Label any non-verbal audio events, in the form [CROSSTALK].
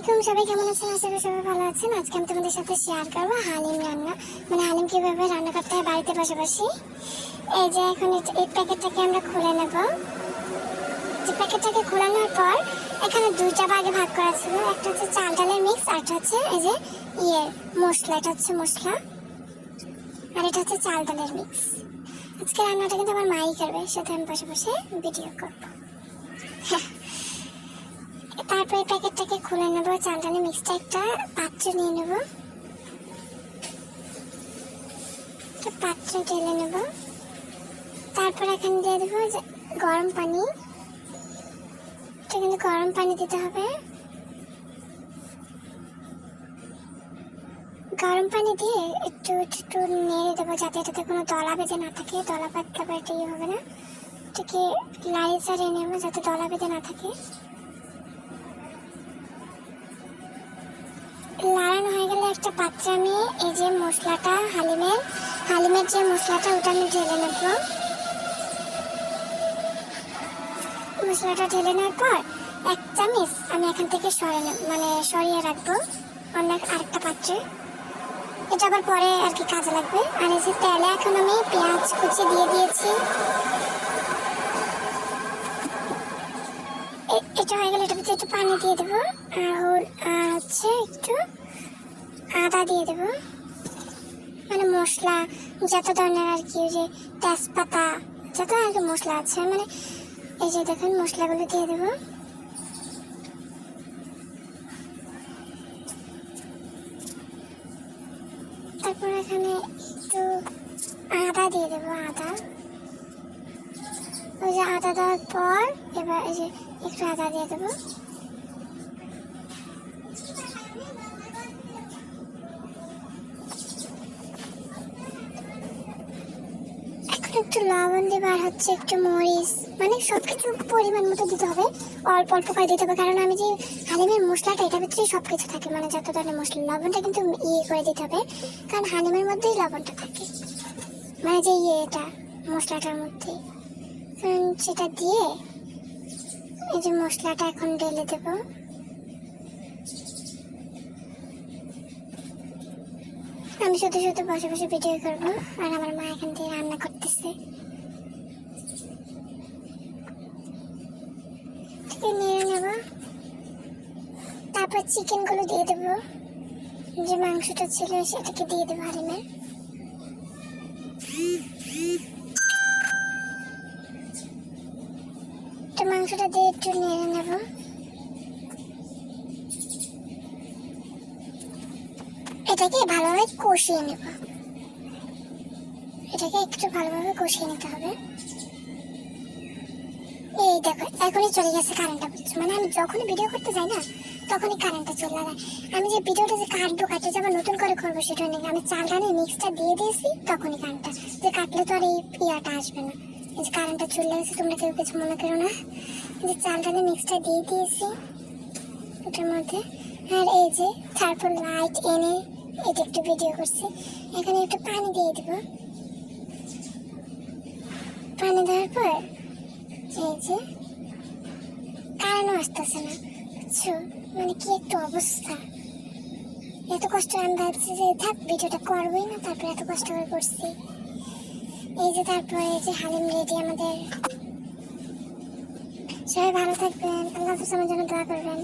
আলাইকুম, সবাই কেমন আছেন? আশা করি সবাই ভালো আছেন। আজকে আমি তোমাদের সাথে শেয়ার করব হালিম রান্না। মানে হালিম কীভাবে রান্না করতে হয় বাড়িতে বসে এই যে এখন এই- প্যাকেটটাকে আমরা খুলে নেব। যে প্যাকেটটাকে খোলানোর পর এখানে দুইটা ভাগে ভাগ করা ছিল। একটা হচ্ছে চাল ডালের মিক্স আর একটা হচ্ছে এই যে ইয়ে মশলা এটা হচ্ছে মশলা আর এটা হচ্ছে চাল ডালের মিক্স আজকে রান্নাটা কিন্তু আমার মাই করবে সাথে আমি বসে ভিডিও করব। হ্যাঁ [LAUGHS] তারপর এই প্যাকেটটাকে খুলে নেব চালডালি মিক্সটা একটা পাত্র নিয়ে নেব। একটা পাত্র ঢেলে নেব। তারপর এখানে দিয়ে দেবো গরম পানি। এটা কিন্তু গরম পানি দিতে হবে। গরম পানি দিয়ে একটু একটু নেড়ে দেবো যাতে এটাতে কোনো দলা বেঁধে না থাকে। দলা পাতলা ইয়ে হবে না। এটাকে লাড়ি চাড়িয়ে নেব যাতে দলা বেঁধে না থাকে। একটা পাত্রে আমি এই যে মশলাটা হালিমের হালিমের যে মশলাটা ওটা আমি ঢেলে নেব। মশলাটা ঢেলে নেওয়ার পর এক চামচ আমি এখান থেকে সরিয়ে মানে সরিয়ে রাখব অন্য আরেকটা পাত্রে। এটা আবার পরে আর কি কাজে লাগবে। আর এই যে তেলে এখন আমি পেঁয়াজ কুচি দিয়ে দিয়েছি। এটা হয়ে গেলে এটা একটু পানি দিয়ে দেবো। আর হচ্ছে একটু আদা দিয়ে দেবো। মানে মশলা, যত ধরনের আর কি, ওই যে তেজপাতা, যত আর কি মশলা আছে মানে এই যে দেখুন, মশলাগুলো দিয়ে দেবো। তারপর এখানে একটু আদা দিয়ে দেবো, আদা। ওই যে আদা দেওয়ার পর এবার এই যে একটু আদা দিয়ে দেবো। একটু লবণ দেবো আর হচ্ছে, একটু মরিচ মানে সব কিছু পরিমাণ মতো দিতে হবে। অল্প অল্প করে দিতে হবে, কারণ আমি যে হালিমের মশলাটা, এটার ভিতরেই সব কিছু থাকে মানে যত ধরনের মশলা, লবণটা কিন্তু ইয়ে করে দিতে হবে, কারণ হালিমের মধ্যেই লবণটা থাকে। মানে যে ইয়েটা মশলাটার মধ্যে। সেটা দিয়ে এই যে মশলাটা এখন ঢেলে দেবো। আমি শুধু শুধু বসে বসে ভিডিও করব, আর আমার মা এখান থেকে রান্না করতেছে ঠিক আছে, নেড়ে নেব তারপর চিকেনগুলো দিয়ে দেবো। যে মাংসটা ছিল, সেটাকে দিয়ে দেবো হারিমে তো মাংসটা দিয়ে একটু নেড়ে নেব। এটাকে ভালোভাবে কষিয়ে নেব। এটাকে একটু ভালোভাবে কষিয়ে নিতে হবে। এই দেখো, এখনই চলে গেছে কারেন্টটা বুঝছ মানে আমি যখনই ভিডিও করতে যাই না তখনই কারেন্টটা চলে যায় আমি যে ভিডিওটা যে কাটবো কাটতে যাব নতুন করে করব সেটা নেই আমি চাল ডালে মিক্সটা দিয়ে দিয়েছি, তখনই কারেন্টটা যে কাটলে তো আর এই ইয়াটা আসবে না। এই যে কারেন্টটা চলে গেছে তোমরা কেউ কিছু মনে করো না। যে চাল ডালে মিক্সটা দিয়ে দিয়েছি ওটার মধ্যে। আর এই যে তারপর লাইট এনে এটা একটু ভিডিও করছি। এখানে একটু পানি দিয়ে দেবো। পানি দেওয়ার পর এই যে কারেন্টও আসতেছে না। বুঝছ মানে কি একটু অবস্থা? এত কষ্ট আমি ভাবছি যে, থাক, ভিডিওটা করবোই না, তারপরে এত কষ্ট করে করছি। এই যে তারপরে এই যে হালিম রেডি আমাদের। সবাই ভালো থাকবেন, আল্লাহ আমার জন্য দোয়া করবেন।